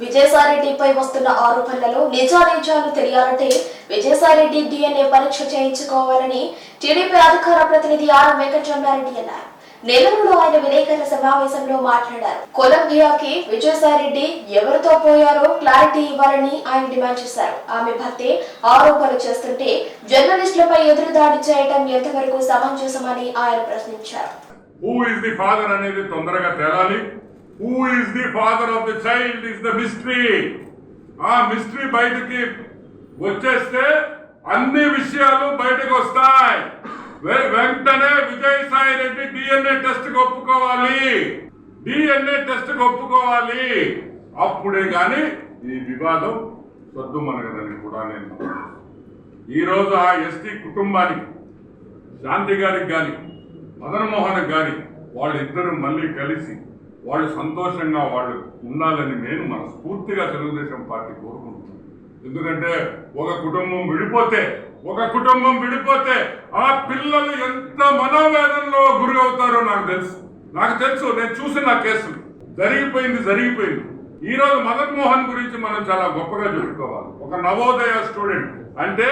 విజయసాయిరెడ్డిపై వస్తున్న ఆరోపణలలో నిజానిజాలు తెలియాలంటే విజయసాయిరెడ్డి డిఎన్ఏ పరీక్ష చేయించుకోవాలని టీడీపీ అధికార ప్రతినిధి ఆర్ వెంకటరమణారెడ్డి అన్నారు. నెల్లూరులో ఆయన విలేకరుల సమావేశంలో మాట్లాడారు. కొలంబియాకి విజయసాయిరెడ్డి ఎవరితో పోయారో క్లారిటీ ఇవ్వాలని ఆయన డిమాండ్ చేశారు. ఆమె భర్తే ఆరోపణలు చేస్తుంటే జర్నలిస్టులపై ఎదురుదాడి చేయడం ఎంతవరకు సమంజసమని ఆయన ప్రశ్నించారు. హూ ఇస్ ది ఫాదర్ అనేది తొందరగా తేలాలి. Who is the father of the child is the mystery ఆ మిస్టరీ బయటకి వచ్చేస్తే అన్ని విషయాలు బయటకు వస్తాయి. వె- వెంటనే విజయసాయి రెడ్డి డిఎన్ఏ టెస్ట్ ఒప్పుకోవాలి. డిఎన్ఏ టెస్ట్ ఒప్పుకోవాలి. అప్పుడే గాని ఈ వివాదం సద్దుమనగదని కూడా నేను ఈరోజు ఆ ఎస్టీ కుటుంబానికి శాంతి గారికి కానీ మదన్మోహన్ గారి వాళ్ళిద్దరూ మళ్ళీ కలిసి వాళ్ళు సంతోషంగా వాళ్ళు ఉండాలని నేను మనస్ఫూర్తిగా తెలుగుదేశం పార్టీ కోరుకుంటున్నాను. ఎందుకంటే ఒక కుటుంబం విడిపోతే ఒక కుటుంబం విడిపోతే ఆ పిల్లలు ఎంత మనోవేదనలో గురి అవుతారో నాకు తెలుసు. నాకు తెలుసు నేను చూసిన కేసులు జరిగిపోయింది జరిగిపోయింది. ఈ రోజు మదన్ మోహన్ గురించి మనం చాలా గొప్పగా చెప్పుకోవాలి. ఒక నవోదయ స్టూడెంట్. అంటే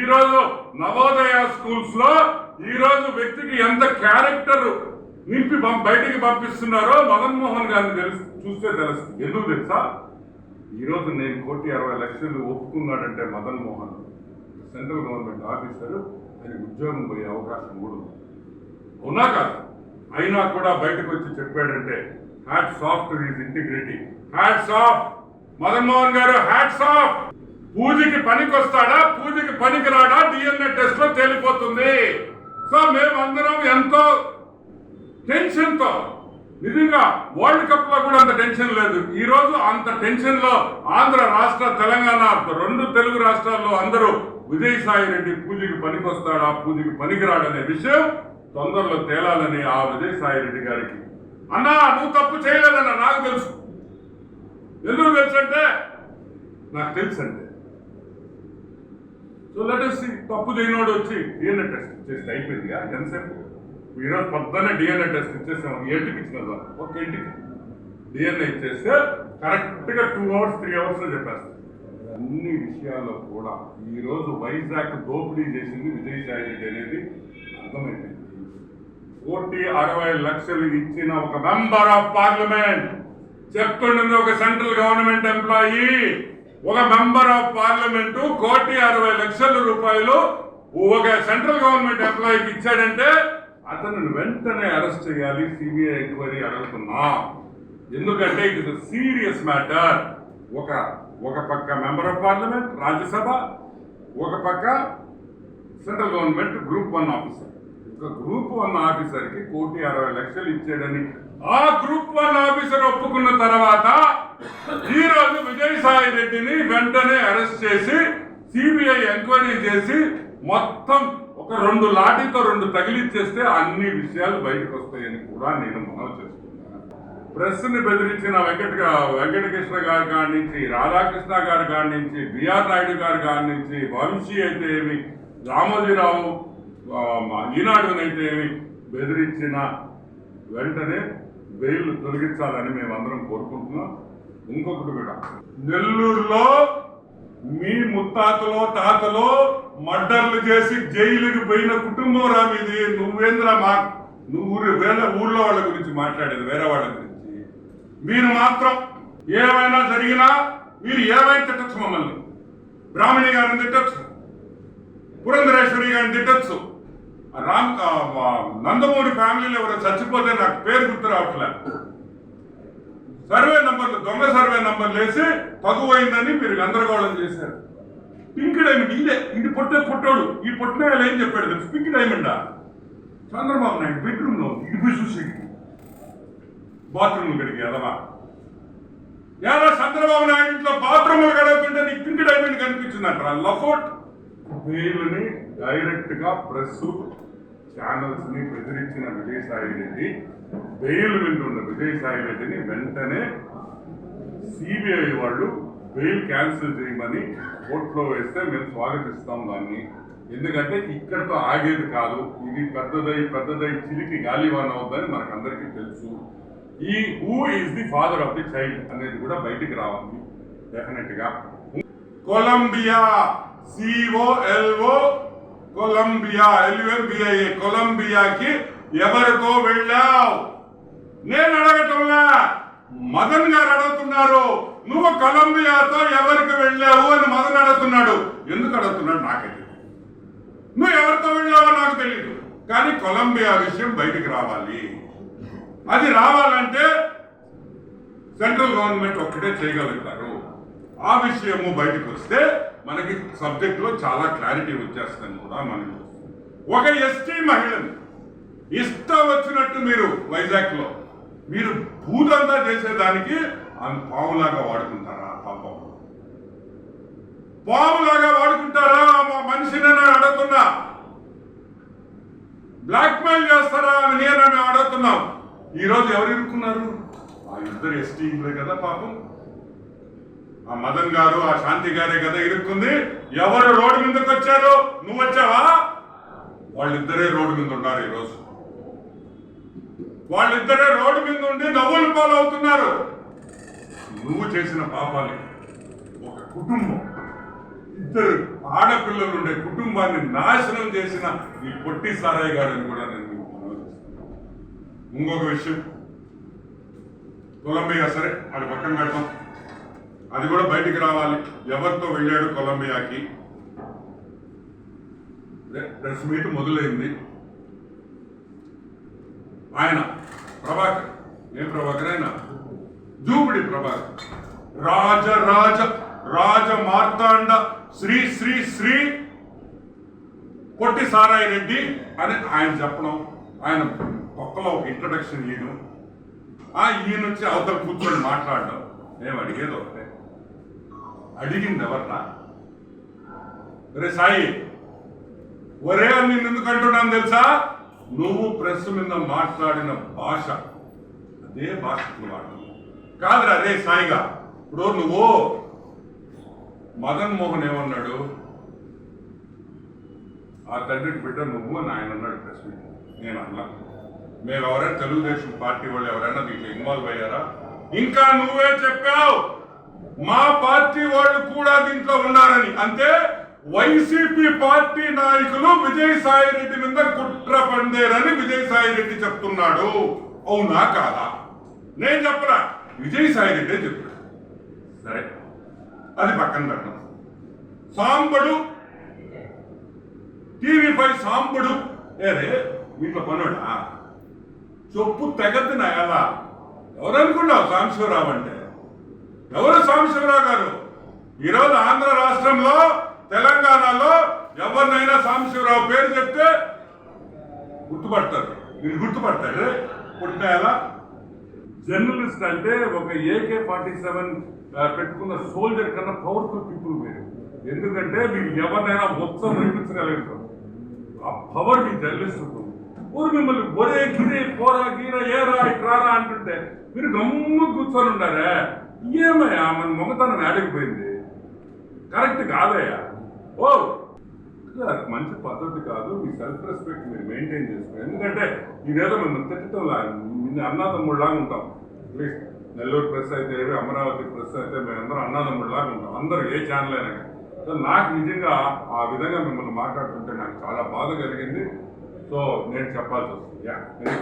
ఈ రోజు నవోదయ స్కూల్స్లో ఈ రోజు వ్యక్తికి ఎంత క్యారెక్టర్ నింపి బయటికి పంపిస్తున్నారో మదన్మోహన్ గారిని తెలుసు చూస్తే తెలుస్తుంది. ఎందుకు తెలుసా? ఈ రోజు నేను కోటి అరవై లక్షలు ఒప్పుకున్నాడంటే మదన్మోహన్. సెంట్రల్ గవర్నమెంట్ ఆఫీసర్ ఆయన ఉద్యోగం పోయే అవకాశం కూడా ఉంది. అవునా కాదు? అయినా కూడా బయటకు వచ్చి చెప్పాడంటే hats off to his integrity hats off Madanmohan garu hats off పూజకి పనికి వస్తాడా పూజకి పనికి రాడా డిఎన్ఏ టెస్ట్లో తేలిపోతుంది. సో మేమందరం ఎంతో టెన్షన్తో నిజంగా వరల్డ్ కప్లో కూడా అంత టెన్షన్ లేదు. ఈ రోజు అంత టెన్షన్లో ఆంధ్ర రాష్ట్ర తెలంగాణ రెండు తెలుగు రాష్ట్రాల్లో అందరూ విజయసాయి రెడ్డి పూజకి పనికొస్తాడా పూజకి పనికిరాడనే విషయం తొందరలో తేలాలని ఆ విజయసాయి రెడ్డి గారికి. అన్నా నువ్వు తప్పు చేయలేదన్నా నాకు తెలుసు. ఎందుకు తెలుసు అంటే నాకు తెలుసు అంటే సో లెటెస్ తప్పు చేయనోడు వచ్చి ఏంటంటే టెస్ట్ చేస్తే అయిపోయిందిగా ఎంతసేపు? ఈరోజు పొద్దున్నే డిఎన్ఏ టెస్ట్ ఇచ్చేసాం. ఏంటికి ఇచ్చిన ఒక ఇంటికి. డిఎన్ఏ ఇచ్చేస్తే కరెక్ట్గా టూ అవర్స్ త్రీ అవర్స్లో చెప్పేస్తాం. అన్ని విషయాల్లో కూడా ఈరోజు వైజాగ్ దోపిడీ చేసింది విజయసాయి రెడ్డి అనేది అర్థమైపోయింది కోటి అరవై లక్షలు ఇచ్చిన ఒక మెంబర్ ఆఫ్ పార్లమెంట్ చెప్తుండేది ఒక సెంట్రల్ గవర్నమెంట్ ఎంప్లాయీ ఒక మెంబర్ ఆఫ్ పార్లమెంట్ కోటి అరవై లక్షల రూపాయలు ఒక సెంట్రల్ గవర్నమెంట్ ఎంప్లాయీకి ఇచ్చాడంటే అతను వెంటనే అరెస్ట్ చేయాలి సిబిఐ ఎంక్వైరీ అడుగుతున్నా. ఎందుకంటే ఇట్ ఇస్ సీరియస్ మ్యాటర్ ఒక ఒక పక్క మెంబర్ ఆఫ్ పార్లమెంట్ రాజ్యసభ ఒక పక్క central government group one officer ఒక గ్రూప్ వన్ ఆఫీసర్కి కోటి అరవై లక్షలు ఇచ్చాడని ఆ గ్రూప్ వన్ ఆఫీసర్ ఒప్పుకున్న తర్వాత ఈరోజు విజయసాయి రెడ్డిని వెంటనే అరెస్ట్ చేసి సిబిఐ ఎంక్వైరీ చేసి మొత్తం ఒక రెండు లాఠీతో రెండు తగిలిచ్చేస్తే అన్ని విషయాలు బయటకు వస్తాయని కూడా నేను మనవి చేస్తున్నాను ప్రెస్ని బెదిరించిన వెంకట వెంకటకృష్ణ గారి కాడి నుంచి రాధాకృష్ణ గారి కాడి నుంచి బిఆర్ నాయుడు గారి కాడి నుంచి వంశీ అయితే ఏమి రామోజీరావు మా ఈనాడునైతే ఏమి బెదిరించిన వెంటనే బెయిల్ తొలగించాలని మేమందరం కోరుకుంటున్నాం. ఇంకొకటి కూడా నెల్లూరులో మీ ముత్తాతలో తాతలో మర్డర్లు చేసి జైలుకి పోయిన కుటుంబం రా మీది. నువ్వేంద్ర మా నువ్వు వేరే ఊళ్ళో వాళ్ళ గురించి మాట్లాడేది వేరే వాళ్ళ గురించి. మీరు మాత్రం ఏమైనా జరిగినా మీరు ఏమైనా తిట్టచ్చు మమ్మల్ని. బ్రాహ్మణి గారిని తిట్టచ్చు. పురంధరేశ్వరి గారిని తిట్టచ్చు. రామ్ నందమూరి ఫ్యామిలీలో ఎవరో చచ్చిపోతే నాకు పేరు గుర్తు రావట్లేదు సర్వే నంబర్లు దొంగ సర్వే నంబర్లు వేసి తగువైందని మీరు గందరగోళం చేశారు. పింక్ డైమండ్ ఇదే ఇది పొట్టే పుట్టాడు ఈ పొట్టిన ఏం చెప్పాడు తెలుసు? పింక్ డైమండా చంద్రబాబు నాయుడు బెడ్రూమ్లో ఇది పోయి చూసి బాత్రూమ్ కడిగి ఎదవా? ఎలా చంద్రబాబు నాయుడు ఇంట్లో బాత్రూమ్లు కడుగుతుంటే నీకు పింక్ డైమండ్ కనిపించిందంటారా? లఫోట్ వీళ్ళని డైరెక్ట్గా ప్రెస్ ఛానల్స్ని బెదిరించిన విజయసాయి రెడ్డి బెయిల్ వింటున్న విజయసాయి రెడ్డిని వెంటనే సిబిఐ వాళ్ళు బెయిల్ క్యాన్సిల్ చేయమని కోర్టులో వేస్తే మేము స్వాగతిస్తాం దాన్ని. ఎందుకంటే ఇక్కడతో ఆగేది కాదు. ఇది పెద్దదై పెద్దదై చిలికి గాలివాన అవుద్దని మనకందరికీ తెలుసు. ఈ who is the father of the child అనేది కూడా బయటికి రావాలి. డెఫినెట్గా. Columbia C O L O Columbia L U M B I A కొలంబియాకి ఎవరితో వెళ్ళావు? నేను అడగటంలా. మదన్ గారు అడుగుతున్నారు నువ్వు కొలంబియాతో ఎవరికి వెళ్ళావు? అని మదన్ అడుగుతున్నాడు. ఎందుకు అడుగుతున్నాడు? నాకే తెలియదు నువ్వు ఎవరితో వెళ్ళావో నాకు తెలియదు కానీ కొలంబియా విషయం బయటికి రావాలి. అది రావాలంటే సెంట్రల్ గవర్నమెంట్ ఒక్కటే చేయగలుగుతారు. ఆ విషయము బయటకు వస్తే మనకి సబ్జెక్ట్లో చాలా క్లారిటీ వచ్చేస్తుంది కూడా మనకి ఒక ఎస్టీ మహిళను ఇష్టం వచ్చినట్టు మీరు వైజాగ్లో. మీరు భూతంగా చేసేదానికి ఆమె పావులాగా వాడుకుంటారా పాపం? పావులాగా వాడుకుంటారా? మా మనిషిని నేను అడుగుతున్నా. బ్లాక్మెయిల్ చేస్తారా అని నేను మేము అడుగుతున్నాం. ఈ రోజు ఎవరు ఇరుక్కున్నారు? ఆ ఇద్దరు ఎస్టీలే కదా పాపం. ఆ మదన్ గారు ఆ శాంతి గారే కదా ఇరుక్కుంది. ఎవరు రోడ్డు మీదకి వచ్చారు నువ్వు వచ్చావా వాళ్ళిద్దరే రోడ్డు మీద ఉన్నారు ఈరోజు. వాళ్ళిద్దరే రోడ్డు మీద ఉండి నవ్వులు పాలవుతున్నారు. నువ్వు చేసిన పాపాలు. ఒక కుటుంబం. ఇద్దరు ఆడపిల్లలు ఉండే కుటుంబాన్ని నాశనం చేసిన ఈ పొట్టి సారాయ్ గారని కూడా నేను ఇంకొక విషయం. కొలంబియా సరే అది పక్కన పెడతాం. అది కూడా బయటికి రావాలి. ఎవరితో వెళ్ళాడు కొలంబియాకి? ప్రెస్ మీట్ మొదలైంది. ఆయన ప్రభాకర్. ఏం ప్రభాకర్ ఆయన? జూపిడి ప్రభాకర్. రాజ రాజ రాజ మార్తాండ శ్రీ శ్రీ శ్రీ పొట్టి సారాయి రెడ్డి అని ఆయన చెప్పడం ఆయన పక్కలో ఒక ఇంట్రడక్షన్ ఈయన. ఆ ఈయన వచ్చి అవతల కూర్చొని మాట్లాడడం. ఏం అడిగేది ఒకటే. అడిగింది ఎవరినా? రే సాయి ఒరే అని నేను ఎందుకు అంటున్నాను తెలుసా? నువ్వు ప్రెస్ మీద మాట్లాడిన భాష అదే భాష వాడు కాదురా అదే సాయిగా ఇప్పుడు నువ్వు? మదన్ మోహన్ ఏమన్నాడు? ఆ తండ్రికి బిడ్డ నువ్వు అని ఆయన అన్నాడు ప్రెస్ మీట్. నేను అన్నా. మేము ఎవరైనా తెలుగుదేశం పార్టీ వాళ్ళు ఎవరైనా దీంట్లో ఇన్వాల్వ్ అయ్యారా? ఇంకా నువ్వే చెప్పావు. మా పార్టీ వాళ్ళు కూడా దీంట్లో ఉన్నారని. అంటే వైసీపీ పార్టీ నాయకులు విజయసాయి రెడ్డి మీద కుట్ర పండేరని విజయసాయి రెడ్డి చెప్తున్నాడు. అవునా కాదా? నేను చెప్పరా విజయసాయి రెడ్డే చెప్పాడు సరే. అది పక్కన పెట్టడం సాంబడు. టీవీ పై సాంబడు. ఏరే ఇంట్లో పనుడా? చొప్పు తెగద్దు ఎలా? ఎవరు అనుకున్నావు సాంబశివరావు అంటే? ఎవరు సాంబశివరావు గారు? ఈరోజు ఆంధ్ర రాష్ట్రంలో తెలంగాణలో ఎవరినైనా సాంబశివరావు పేరు చెప్తే గుర్తుపడతారు. మీరు గుర్తుపడతారు పుట్టాయలా జర్నలిస్ట్ అంటే ఒక ఏకే ఫార్టీ సెవెన్ పెట్టుకున్న సోల్జర్ కన్నా పవర్ఫుల్ పీపుల్ మీరు ఎందుకంటే మీరు ఎవరినైనా మొత్తం వినిపించగలుగుతారు ఆ పవర్ మీ జర్నలిస్ట్ ఉంటుంది ఊరు మిమ్మల్ని ఒరే గిరే పోరా గీర ఏరా ఇట్రారా అంటుంటే మీరు గమ్ము కూర్చొని ఉండారే? ఏమయ్యా మన మొగతనం ఆడకపోయింది? కరెక్ట్ కాదయ్యా. ఓ మంచి పద్ధతి కాదు. మీ సెల్ఫ్ రెస్పెక్ట్ మీరు మెయింటైన్ చేసుకోండి. ఎందుకంటే ఇదేదో మేము తిట్టడం మీ అన్నదమ్ముళ్ళలాగా ఉంటాం. అట్లీస్ట్ నెల్లూరు ప్రెస్ అయితే ఏవి అమరావతి ప్రెస్ అయితే మేమందరం అన్నదమ్ముళ్ళలాగా ఉంటాం. అందరూ ఏ ఛానల్ అయినా సో నాకు నిజంగా ఆ విధంగా మిమ్మల్ని మాట్లాడుతుంటే నాకు చాలా బాధ కలిగింది. సో నేను చెప్పాల్సి వస్తుంది. యా